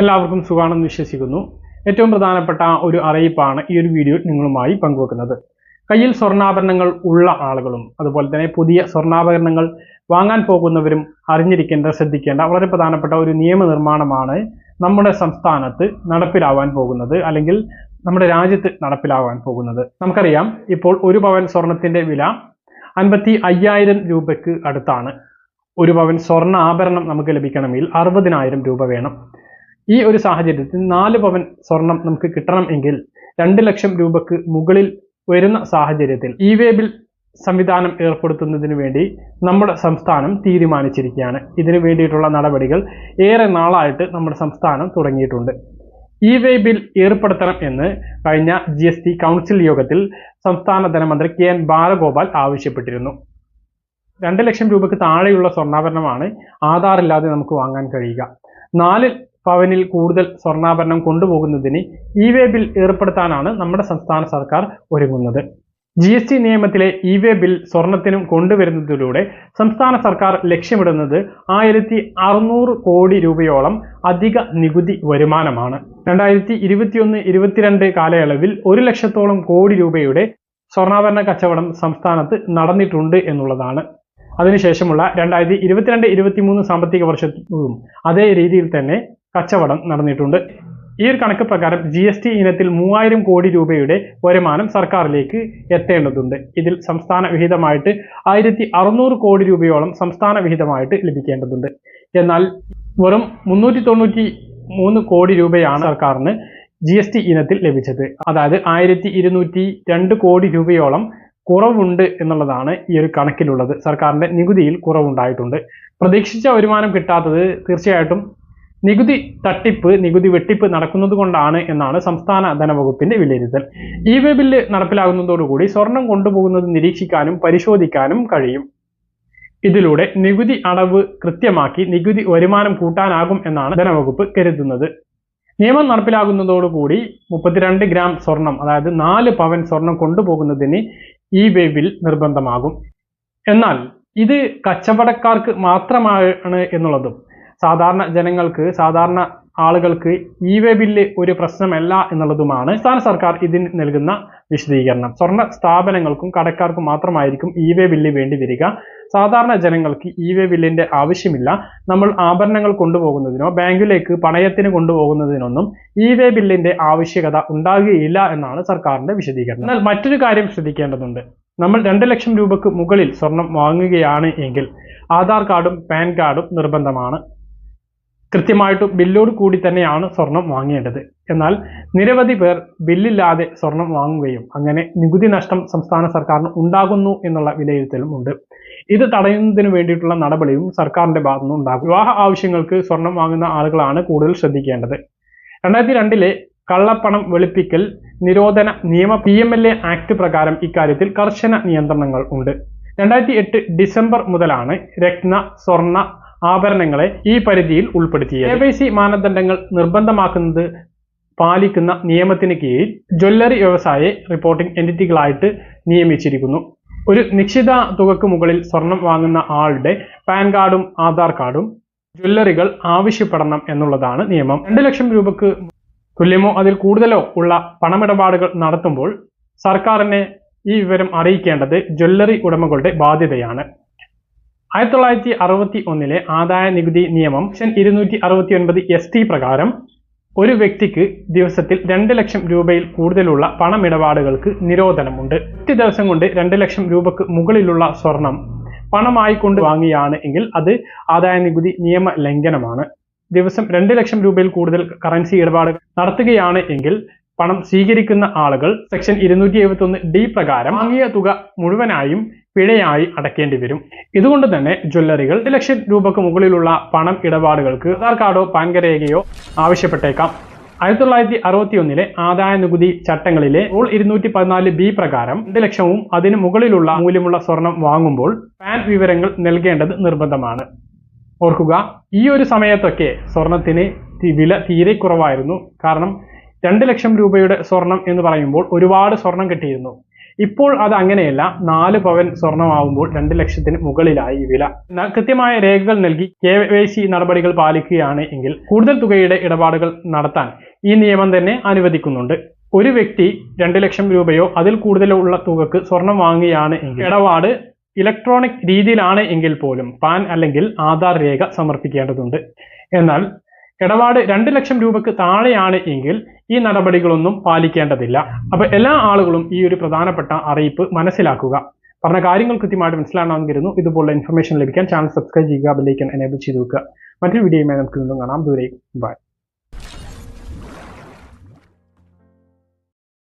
എല്ലാവർക്കും സുഖാണെന്ന് വിശ്വസിക്കുന്നു. ഏറ്റവും പ്രധാനപ്പെട്ട ഒരു അറിയിപ്പാണ് ഈ ഒരു വീഡിയോ നിങ്ങളുമായി പങ്കുവെക്കുന്നത്. കയ്യിൽ സ്വർണാഭരണങ്ങൾ ഉള്ള ആളുകളും അതുപോലെ തന്നെ പുതിയ സ്വർണാഭരണങ്ങൾ വാങ്ങാൻ പോകുന്നവരും അറിഞ്ഞിരിക്കേണ്ട ശ്രദ്ധിക്കേണ്ട വളരെ പ്രധാനപ്പെട്ട ഒരു നിയമനിർമ്മാണമാണ് നമ്മുടെ സംസ്ഥാനത്ത് നടപ്പിലാവാൻ പോകുന്നത് അല്ലെങ്കിൽ നമ്മുടെ രാജ്യത്ത് നടപ്പിലാവാൻ പോകുന്നത്. നമുക്കറിയാം ഇപ്പോൾ ഒരു പവൻ സ്വർണത്തിന്റെ വില അൻപത്തി അയ്യായിരം രൂപയ്ക്ക് അടുത്താണ്. ഒരു പവൻ സ്വർണ ആഭരണം നമുക്ക് ലഭിക്കണമെങ്കിൽ അറുപതിനായിരം രൂപ വേണം. ഈ ഒരു സാഹചര്യത്തിൽ നാല് പവൻ സ്വർണം നമുക്ക് കിട്ടണം എങ്കിൽ രണ്ട് ലക്ഷം രൂപക്ക് മുകളിൽ വരുന്ന സാഹചര്യത്തിൽ ഇ വേബിൽ സംവിധാനം ഏർപ്പെടുത്തുന്നതിന് വേണ്ടി നമ്മുടെ സംസ്ഥാനം തീരുമാനിച്ചിരിക്കുകയാണ്. ഇതിനു വേണ്ടിയിട്ടുള്ള നടപടികൾ ഏറെ നാളായിട്ട് നമ്മുടെ സംസ്ഥാനം തുടങ്ങിയിട്ടുണ്ട്. ഇ വേ ബിൽ ഏർപ്പെടുത്തണം എന്ന് കഴിഞ്ഞ ജി എസ് ടി കൗൺസിൽ യോഗത്തിൽ സംസ്ഥാന ധനമന്ത്രി കെ എൻ ബാലഗോപാൽ ആവശ്യപ്പെട്ടിരുന്നു. രണ്ട് ലക്ഷം രൂപയ്ക്ക് താഴെയുള്ള സ്വർണാഭരണമാണ് ആധാർ ഇല്ലാതെ നമുക്ക് വാങ്ങാൻ കഴിയുക. നാല് പവനിൽ കൂടുതൽ സ്വർണാഭരണം കൊണ്ടുപോകുന്നതിന് ഇ വേ ബിൽ ഏർപ്പെടുത്താനാണ് നമ്മുടെ സംസ്ഥാന സർക്കാർ ഒരുങ്ങുന്നത്. ജി എസ് ടി നിയമത്തിലെ ഇ വേ ബിൽ സ്വർണത്തിനും കൊണ്ടുവരുന്നതിലൂടെ സംസ്ഥാന സർക്കാർ ലക്ഷ്യമിടുന്നത് ആയിരത്തി അറുന്നൂറ് കോടി രൂപയോളം അധിക നികുതി വരുമാനമാണ്. രണ്ടായിരത്തി ഇരുപത്തിയൊന്ന് ഇരുപത്തിരണ്ട് കാലയളവിൽ ഒരു ലക്ഷത്തോളം കോടി രൂപയുടെ സ്വർണാഭരണ കച്ചവടം സംസ്ഥാനത്ത് നടന്നിട്ടുണ്ട് എന്നുള്ളതാണ്. അതിനുശേഷമുള്ള രണ്ടായിരത്തി ഇരുപത്തിരണ്ട് ഇരുപത്തിമൂന്ന് സാമ്പത്തിക വർഷത്തിലും അതേ രീതിയിൽ തന്നെ കച്ചവടം നടന്നിട്ടുണ്ട്. ഈ ഒരു കണക്ക് പ്രകാരം ജി എസ് ടി ഇനത്തിൽ മൂവായിരം കോടി രൂപയുടെ വരുമാനം സർക്കാരിലേക്ക് എത്തേണ്ടതുണ്ട്. ഇതിൽ സംസ്ഥാന വിഹിതമായിട്ട് ആയിരത്തി അറുന്നൂറ് കോടി രൂപയോളം സംസ്ഥാന വിഹിതമായിട്ട് ലഭിക്കേണ്ടതുണ്ട്. എന്നാൽ വെറും മുന്നൂറ്റി തൊണ്ണൂറ്റി മൂന്ന് കോടി രൂപയാണ് സർക്കാരിന് ജി എസ് ടി ഇനത്തിൽ ലഭിച്ചത്. അതായത് ആയിരത്തി ഇരുന്നൂറ്റി രണ്ട് കോടി രൂപയോളം കുറവുണ്ട് എന്നുള്ളതാണ് ഈ ഒരു കണക്കിലുള്ളത്. സർക്കാരിന്റെ നികുതിയിൽ കുറവുണ്ടായിട്ടുണ്ട്. പ്രതീക്ഷിച്ച വരുമാനം കിട്ടാത്തത് തീർച്ചയായിട്ടും നികുതി തട്ടിപ്പ് നികുതി വെട്ടിപ്പ് നടക്കുന്നത് കൊണ്ടാണ് എന്നാണ് സംസ്ഥാന ധനവകുപ്പിന്റെ വിലയിരുത്തൽ. ഇ വേ ബില്ല് നടപ്പിലാകുന്നതോടുകൂടി സ്വർണം കൊണ്ടുപോകുന്നത് നിരീക്ഷിക്കാനും പരിശോധിക്കാനും കഴിയും. ഇതിലൂടെ നികുതി അടവ് കൃത്യമാക്കി നികുതി വരുമാനം കൂട്ടാനാകും എന്നാണ് ധനവകുപ്പ് കരുതുന്നത്. നിയമം നടപ്പിലാകുന്നതോടുകൂടി മുപ്പത്തിരണ്ട് ഗ്രാം സ്വർണം അതായത് നാല് പവൻ സ്വർണം കൊണ്ടുപോകുന്നതിന് ഈ വേ ബിൽ നിർബന്ധമാകും. എന്നാൽ ഇത് കച്ചവടക്കാർക്ക് മാത്രമാണ് എന്നുള്ളതും സാധാരണ ജനങ്ങൾക്ക് സാധാരണ ആളുകൾക്ക് ഇ വേ ബില്ല് ഒരു പ്രശ്നമല്ല എന്നുള്ളതുമാണ് സംസ്ഥാന സർക്കാർ ഇതിന് നൽകുന്ന വിശദീകരണം. സ്വർണ സ്ഥാപനങ്ങൾക്കും കടക്കാർക്കും മാത്രമായിരിക്കും ഇ വേ ബില്ല് വേണ്ടി വരിക. സാധാരണ ജനങ്ങൾക്ക് ഇ വേ ബില്ലിന്റെ ആവശ്യമില്ല. നമ്മൾ ആഭരണങ്ങൾ കൊണ്ടുപോകുന്നതിനോ ബാങ്കിലേക്ക് പണയത്തിന് കൊണ്ടുപോകുന്നതിനൊന്നും ഇ വേ ബില്ലിന്റെ ആവശ്യകത ഉണ്ടാകുകയില്ല എന്നാണ് സർക്കാരിന്റെ വിശദീകരണം. എന്നാൽ മറ്റൊരു കാര്യം ശ്രദ്ധിക്കേണ്ടതുണ്ട്. നമ്മൾ രണ്ട് ലക്ഷം രൂപക്ക് മുകളിൽ സ്വർണം വാങ്ങുകയാണ് എങ്കിൽ ആധാർ കാർഡും പാൻ കാർഡും നിർബന്ധമാണ്. കൃത്യമായിട്ടും ബില്ലോട് കൂടി തന്നെയാണ് സ്വർണം വാങ്ങേണ്ടത്. എന്നാൽ നിരവധി പേർ ബില്ലില്ലാതെ സ്വർണം വാങ്ങുകയും അങ്ങനെ നികുതി നഷ്ടം സംസ്ഥാന സർക്കാരിന് ഉണ്ടാകുന്നു എന്നുള്ള വിലയിരുത്തലും ഉണ്ട്. ഇത് തടയുന്നതിന് വേണ്ടിയിട്ടുള്ള നടപടിയും സർക്കാരിന്റെ ഭാഗത്തുനിന്ന് ഉണ്ടാകും. വിവാഹ ആവശ്യങ്ങൾക്ക് സ്വർണം വാങ്ങുന്ന ആളുകളാണ് കൂടുതൽ ശ്രദ്ധിക്കേണ്ടത്. രണ്ടായിരത്തി രണ്ടിലെ കള്ളപ്പണം വെളുപ്പിക്കൽ നിരോധന നിയമ P M L A act പ്രകാരം ഇക്കാര്യത്തിൽ കർശന നിയന്ത്രണങ്ങൾ ഉണ്ട്. രണ്ടായിരത്തി എട്ട് ഡിസംബർ മുതലാണ് രത്ന സ്വർണ ആഭരണങ്ങളെ ഈ പരിധിയിൽ ഉൾപ്പെടുത്തി കെ വൈ സി മാനദണ്ഡങ്ങൾ നിർബന്ധമാക്കുന്നത് പാലിക്കുന്ന നിയമത്തിന് കീഴിൽ ജ്വല്ലറി വ്യവസായ റിപ്പോർട്ടിംഗ് എന്റിറ്റികളായിട്ട് നിയമിച്ചിരിക്കുന്നു. ഒരു നിശ്ചിത തുകക്ക് മുകളിൽ സ്വർണം വാങ്ങുന്ന ആളുടെ പാൻ കാർഡും ആധാർ കാർഡും ജ്വല്ലറികൾ ആവശ്യപ്പെടണം എന്നുള്ളതാണ് നിയമം. രണ്ട് ലക്ഷം രൂപക്ക് തുല്യമോ അതിൽ കൂടുതലോ ഉള്ള പണമിടപാടുകൾ നടത്തുമ്പോൾ സർക്കാരിനെ ഈ വിവരം അറിയിക്കേണ്ടത് ജ്വല്ലറി ഉടമകളുടെ ബാധ്യതയാണ്. ആയിരത്തി തൊള്ളായിരത്തി അറുപത്തി ഒന്നിലെ ആദായ നികുതി നിയമം സെക്ഷൻ ഇരുന്നൂറ്റി അറുപത്തി ഒൻപത് എസ് ടി പ്രകാരം ഒരു വ്യക്തിക്ക് ദിവസത്തിൽ രണ്ട് ലക്ഷം രൂപയിൽ കൂടുതലുള്ള പണമിടപാടുകൾക്ക് നിരോധനമുണ്ട്. ഒറ്റ ദിവസം കൊണ്ട് രണ്ട് ലക്ഷം രൂപക്ക് മുകളിലുള്ള സ്വർണം പണമായി കൊണ്ട് വാങ്ങിയാണ് എങ്കിൽ അത് ആദായ നികുതി നിയമ ലംഘനമാണ്. ദിവസം രണ്ട് ലക്ഷം രൂപയിൽ കൂടുതൽ കറൻസി ഇടപാട് നടത്തുകയാണ് എങ്കിൽ പണം സ്വീകരിക്കുന്ന ആളുകൾ സെക്ഷൻ ഇരുന്നൂറ്റി എഴുപത്തി ഒന്ന് ഡി പ്രകാരം വാങ്ങിയ തുക മുഴുവനായും പിഴയായി അടയ്ക്കേണ്ടി വരും. ഇതുകൊണ്ട് തന്നെ ജ്വല്ലറികൾ ഒരു ലക്ഷം രൂപക്ക് മുകളിലുള്ള പണം ഇടപാടുകൾക്ക് ആധാർ കാർഡോ പാൻകരേഖയോ ആവശ്യപ്പെട്ടേക്കാം. ആയിരത്തി തൊള്ളായിരത്തി അറുപത്തി ഒന്നിലെ ആദായ നികുതി ചട്ടങ്ങളിലെ റൂൾ ഇരുന്നൂറ്റി പതിനാല് ബി പ്രകാരം രണ്ട് ലക്ഷവും അതിന് മുകളിലുള്ള മൂല്യമുള്ള സ്വർണം വാങ്ങുമ്പോൾ പാൻ വിവരങ്ങൾ നൽകേണ്ടത് നിർബന്ധമാണ്. ഓർക്കുക ഈ ഒരു സമയത്തൊക്കെ സ്വർണത്തിന് വില തീരെ കുറവായിരുന്നു. കാരണം രണ്ട് ലക്ഷം രൂപയുടെ സ്വർണം എന്ന് പറയുമ്പോൾ ഒരുപാട് സ്വർണം കിട്ടിയിരുന്നു. ഇപ്പോൾ അത് അങ്ങനെയല്ല. നാല് പവൻ സ്വർണമാവുമ്പോൾ രണ്ട് ലക്ഷത്തിന് മുകളിലായി വില. കൃത്യമായ രേഖകൾ നൽകി കെ വൈ സി നടപടികൾ പാലിക്കുകയാണ് എങ്കിൽ കൂടുതൽ തുകയുടെ ഇടപാടുകൾ നടത്താൻ ഈ നിയമം തന്നെ അനുവദിക്കുന്നുണ്ട്. ഒരു വ്യക്തി രണ്ട് ലക്ഷം രൂപയോ അതിൽ കൂടുതലോ ഉള്ള തുകക്ക് സ്വർണം വാങ്ങുകയാണ് എങ്കിൽ ഇടപാട് ഇലക്ട്രോണിക് രീതിയിലാണ് എങ്കിൽ പോലും പാൻ അല്ലെങ്കിൽ ആധാർ രേഖ സമർപ്പിക്കേണ്ടതുണ്ട്. എന്നാൽ ഇടപാട് രണ്ട് ലക്ഷം രൂപക്ക് താഴെയാണ് എങ്കിൽ ഈ നടപടികളൊന്നും പാലിക്കേണ്ടതില്ല. അപ്പൊ എല്ലാ ആളുകളും ഈ ഒരു പ്രധാനപ്പെട്ട അറിയിപ്പ് മനസ്സിലാക്കുക. പറഞ്ഞ കാര്യങ്ങൾ കൃത്യമായിട്ട് മനസ്സിലാണെന്ന് ഇതുപോലുള്ള ഇൻഫർമേഷൻ ലഭിക്കാൻ ചാനൽ സബ്സ്ക്രൈബ് ചെയ്യുക ബെല്ലൈക്കൻ എനേബിൾ ചെയ്ത് വെക്കുക. മറ്റൊരു വീഡിയോയുമായി നമുക്ക് വീണ്ടും കാണാം. ദൂരേക്ക് ബൈ